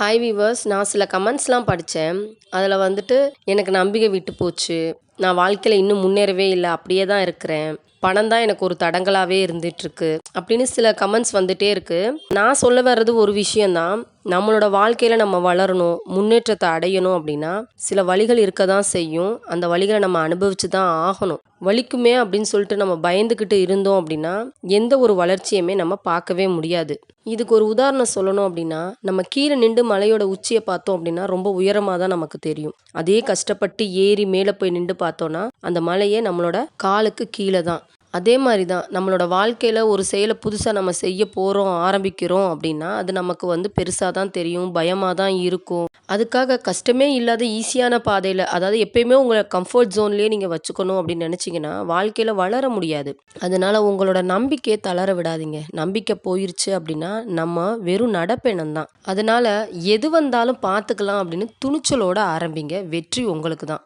Hi viewers நான் சில கமெண்ட்ஸ்லாம் படித்தேன் அதில் வந்துட்டு எனக்கு நம்பிக்கை விட்டு போச்சு. நான் வாழ்க்கையில் இன்னும் முன்னேறவே இல்லை அப்படியே தான் இருக்கிறேன். பணம் தான் எனக்கு ஒரு தடங்கலாகவே இருந்துகிட்ருக்கு அப்படின்னு சில கமெண்ட்ஸ் வந்துகிட்டே இருக்குது நான் சொல்ல வர்றது ஒரு விஷயந்தான் நம்மளோட வாழ்க்கையில் நம்ம வளரணும் முன்னேற்றத்தை அடையணும் அப்படின்னா சில வழிகள் இருக்க தான் செய்யும். அந்த வழிகளை நம்ம அனுபவித்து தான் ஆகணும். வலிக்குமே அப்படின்னு சொல்லிட்டு நம்ம பயந்துக்கிட்டு இருந்தோம் அப்படின்னா எந்த ஒரு வளர்ச்சியுமே நம்ம பார்க்கவே முடியாது. இதுக்கு ஒரு உதாரணம் சொல்லணும் அப்படின்னா நம்ம கீழே நின்று மலையோட உச்சியை பார்த்தோம் அப்படின்னா ரொம்ப உயரமாக தான் நமக்கு தெரியும். அதே கஷ்டப்பட்டு ஏறி மேலே போய் நின்று பார்த்தோன்னா அந்த மலையே நம்மளோட காலுக்கு கீழே தான். அதே மாதிரி தான் நம்மளோட வாழ்க்கையில் ஒரு செயலை புதுசாக நம்ம செய்ய போகிறோம் ஆரம்பிக்கிறோம் அப்படின்னா அது நமக்கு வந்து பெருசாக தான் தெரியும் பயமாக தான் இருக்கும். அதுக்காக கஷ்டமே இல்லாத ஈஸியான பாதையில் அதாவது எப்பயுமே உங்களை கம்ஃபர்ட் ஜோன்லேயே நீங்கள் வச்சுக்கணும் அப்படின்னு நினச்சிங்கன்னா வாழ்க்கையில் வளர முடியாது. அதனால் உங்களோட நம்பிக்கையை தளர விடாதீங்க. நம்பிக்கை போயிருச்சு அப்படின்னா நம்ம வெறும் நடப்பெண்ணம் தான். அதனால் எது வந்தாலும் பார்த்துக்கலாம் அப்படின்னு துணிச்சலோட ஆரம்பிங்க. வெற்றி உங்களுக்கு தான்.